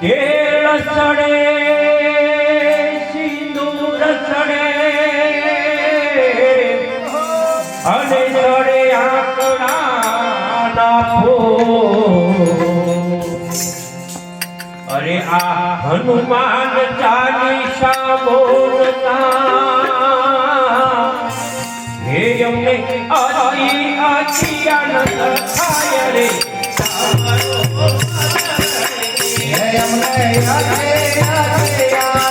કેળ સડે સિંદૂર સડે અને સડે આંકડા નાખો અરે આ હનુમાન ચાલીસા બોલતા. હે અમને અતિ આખી આનંદ થાય રે. Hare Hare Hare Hare